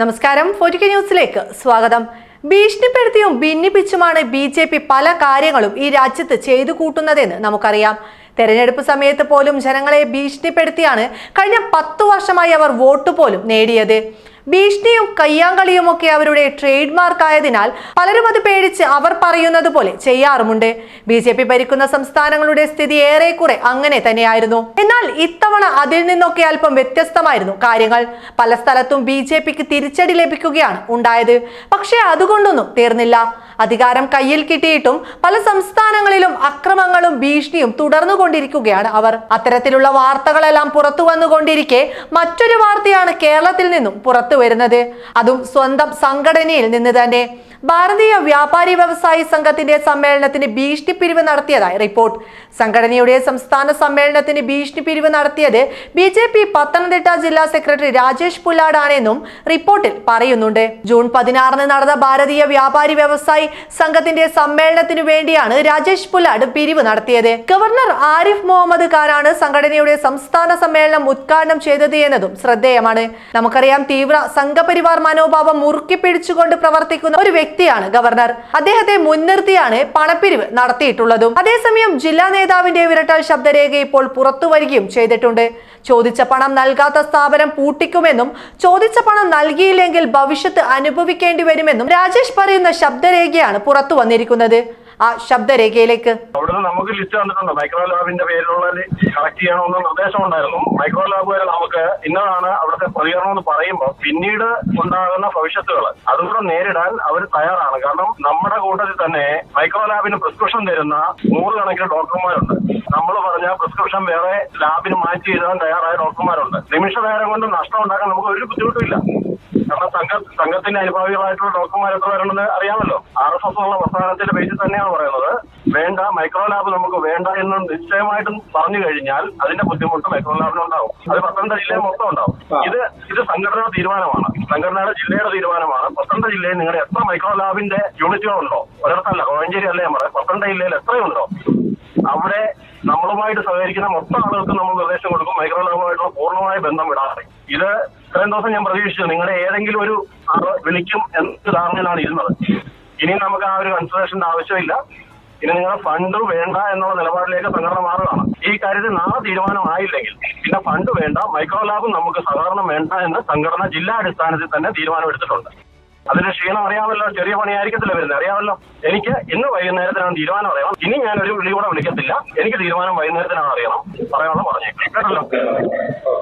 നമസ്കാരം ഫോർട്ടിക്ക ന്യൂസിലേക്ക് സ്വാഗതം. ഭീഷണിപ്പെടുത്തിയും ഭിന്നിപ്പിച്ചുമാണ് ബി ജെ പി പല കാര്യങ്ങളും ഈ രാജ്യത്ത് ചെയ്തു കൂട്ടുന്നതെന്ന് നമുക്കറിയാം. തെരഞ്ഞെടുപ്പ് സമയത്ത് പോലും ജനങ്ങളെ ഭീഷണിപ്പെടുത്തിയാണ് കഴിഞ്ഞ പത്തു വർഷമായി അവർ വോട്ട് പോലും നേടിയത്. ഭീഷണിയും കയ്യാങ്കളിയും ഒക്കെ അവരുടെ ട്രേഡ് മാർക്ക് ആയതിനാൽ പലരും അത് പേടിച്ച് അവർ പറയുന്നത് പോലെ ചെയ്യാറുമുണ്ട്. ബി ജെ പി ഭരിക്കുന്ന സംസ്ഥാനങ്ങളുടെ സ്ഥിതി ഏറെക്കുറെ അങ്ങനെ തന്നെയായിരുന്നു. എന്നാൽ ഇത്തവണ അതിൽ നിന്നൊക്കെ അല്പം വ്യത്യസ്തമായിരുന്നു കാര്യങ്ങൾ. പല സ്ഥലത്തും ബി ജെ പിക്ക് തിരിച്ചടി ലഭിക്കുകയാണ് ഉണ്ടായത്. പക്ഷേ അതുകൊണ്ടൊന്നും തീർന്നില്ല. അധികാരം കയ്യിൽ കിട്ടിയിട്ടും പല സംസ്ഥാനങ്ങളിലും അക്രമങ്ങളും ഭീഷണിയും തുടർന്നുകൊണ്ടിരിക്കുകയാണ് അവർ. അത്തരത്തിലുള്ള വാർത്തകളെല്ലാം പുറത്തു വന്നുകൊണ്ടിരിക്കെ മറ്റൊരു വാർത്തയാണ് കേരളത്തിൽ നിന്നും പുറത്തു വരുന്നത്. അതും സ്വന്തം സംഘടനയിൽ നിന്ന് തന്നെ. ഭാരതീയ വ്യാപാരി വ്യവസായി സംഘത്തിന്റെ സമ്മേളനത്തിന് ഭീഷണി പിരിവ് നടത്തിയതായി റിപ്പോർട്ട്. സംഘടനയുടെ സംസ്ഥാന സമ്മേളനത്തിന് ഭീഷണി പിരിവ് നടത്തിയത് ബി ജെ പി പത്തനംതിട്ട ജില്ലാ സെക്രട്ടറി രാജേഷ് പുല്ലാടാണെന്നും റിപ്പോർട്ടിൽ പറയുന്നുണ്ട്. ജൂൺ പതിനാറിന് നടന്ന ഭാരതീയ വ്യാപാരി വ്യവസായി സംഘത്തിന്റെ സമ്മേളനത്തിനു വേണ്ടിയാണ് രാജേഷ് പുല്ലാട് പിരിവ് നടത്തിയത്. ഗവർണർ ആരിഫ് മുഹമ്മദ് ഖാനാണ് സംഘടനയുടെ സംസ്ഥാന സമ്മേളനം ഉദ്ഘാടനം ചെയ്തത് എന്നതും ശ്രദ്ധേയമാണ്. നമുക്കറിയാം തീവ്ര സംഘപരിവാർ മനോഭാവം മുറുക്കി പിടിച്ചുകൊണ്ട് പ്രവർത്തിക്കുന്ന ഒരു വ്യക്തിയാണ് ഗവർണർ. അദ്ദേഹത്തെ മുൻനിർത്തിയാണ് പണപ്പിരിവ് നടത്തിയിട്ടുള്ളതും. അതേസമയം ജില്ലാ നേതാവിന്റെ വിരട്ടൽ ശബ്ദരേഖ ഇപ്പോൾ പുറത്തു വരികയും ചെയ്തിട്ടുണ്ട്. ചോദിച്ച പണം നൽകാത്ത സ്ഥാപനം പൂട്ടിക്കുമെന്നും ചോദിച്ച പണം നൽകിയില്ലെങ്കിൽ ഭവിഷ്യത്ത് അനുഭവിക്കേണ്ടി വരുമെന്നും രാജേഷ് പറയുന്ന ശബ്ദരേഖയാണ് പുറത്തു വന്നിരിക്കുന്നത്. ആ ശബ്ദരേഖയിലേക്ക്. അവിടുന്ന് നമുക്ക് ലിസ്റ്റ് തന്നിട്ടുണ്ട് മൈക്രോ ലാബിന്റെ പേരിലുള്ള കളക്ട് ചെയ്യണമെന്ന് നിർദ്ദേശം ഉണ്ടായിരുന്നു മൈക്രോ ലാബ് വരെ നമുക്ക് ഇന്നതാണ് അവിടുത്തെ പ്രതികരണം എന്ന് പറയുമ്പോൾ പിന്നീട് ഉണ്ടാകുന്ന ഭവിഷ്യത്തുകൾ അതുകൂടെ നേരിടാൻ അവർ തയ്യാറാണ്. കാരണം നമ്മുടെ കൂട്ടത്തിൽ തന്നെ മൈക്രോ ലാബിന് പ്രിസ്ക്രിപ്ഷൻ തരുന്ന നൂറുകണക്കിന് ഡോക്ടർമാരുണ്ട്. നമ്മൾ പറഞ്ഞ പ്രിസ്ക്രിപ്ഷൻ വേറെ ലാബിന് മാറ്റി എഴുതാൻ തയ്യാറായ ഡോക്ടർമാരുണ്ട്. നിമിഷ നേരം കൊണ്ട് നഷ്ടം ഉണ്ടാക്കാൻ നമുക്ക് ഒരു ബുദ്ധിമുട്ടില്ല കാരണം സംഘ സംഘത്തിന്റെ അനുഭാവികളായിട്ടുള്ള ഡോക്ടർമാർ എത്ര പേരുണ്ടെന്ന് അറിയാമല്ലോ. ആർ എസ് എസ് ഉള്ള പ്രസ്ഥാനത്തിന്റെ പേജിൽ തന്നെയാണ് പറയുന്നത്. വേണ്ട മൈക്രോ ലാബ് നമുക്ക് വേണ്ട എന്ന് നിശ്ചയമായിട്ടും പറഞ്ഞു കഴിഞ്ഞാൽ അതിന്റെ ബുദ്ധിമുട്ട് മൈക്രോ ലാബിന് ഉണ്ടാവും അത് പത്തനംതിട്ട ജില്ലയിൽ മൊത്തം ഉണ്ടാവും. ഇത് ഇത് സംഘടനയുടെ തീരുമാനമാണ്. സംഘടനയുടെ ജില്ലയുടെ തീരുമാനമാണ്. പത്തനംതിട്ട ജില്ലയിൽ നിങ്ങളുടെ എത്ര മൈക്രോ ലാബിന്റെ യൂണിറ്റുകളുണ്ടോ? ഒരിടത്തല്ല കോഴഞ്ചേരി അല്ലേ നമ്മുടെ? പത്തനംതിട്ട ജില്ലയിൽ എത്രയുണ്ടോ? അവിടെ നമ്മളുമായിട്ട് സഹകരിക്കുന്ന മൊത്തം ആളുകൾക്ക് നമ്മൾ നിർദ്ദേശം കൊടുക്കും മൈക്രോ ലാബുമായിട്ടുള്ള പൂർണമായ ബന്ധം വിടാതെ. ഇത് ഇത്രയും ദിവസം ഞാൻ പ്രതീക്ഷിച്ചു നിങ്ങളെ ഏതെങ്കിലും ഒരു വിളിക്കും എന്ന ധാരണയിലാണ് ഇരുന്നത്. ഇനി നമുക്ക് ആ ഒരു കൺസിഡറേഷന്റെ ആവശ്യമില്ല. ഇനി നിങ്ങളുടെ ഫണ്ട് വേണ്ട എന്നുള്ള നിലപാടിലേക്ക് സംഘടന മാറുകയാണ്. ഈ കാര്യത്തിൽ നാളെ തീരുമാനമായില്ലെങ്കിൽ പിന്നെ ഫണ്ട് വേണ്ട മൈക്രോ ലാബും നമുക്ക് സഹകരണം വേണ്ട എന്ന് സംഘടന ജില്ലാ അടിസ്ഥാനത്തിൽ തന്നെ തീരുമാനമെടുത്തിട്ടുണ്ട്. അതിന് ക്ഷീണം അറിയാമല്ലോ ചെറിയ പണിയായിരിക്കത്തില്ല വരുന്നത്. അറിയാമല്ലോ എനിക്ക് ഇന്ന് വൈകുന്നേരത്തിനാണ് തീരുമാനം അറിയണം. ഇനി ഞാൻ ഒരു വിളി കൂടെ വിളിക്കത്തില്ല. എനിക്ക് തീരുമാനം വൈകുന്നേരത്തിനാണ് അറിയണം. പറയാനുള്ള പറഞ്ഞേക്കാം. കേട്ടല്ലോ?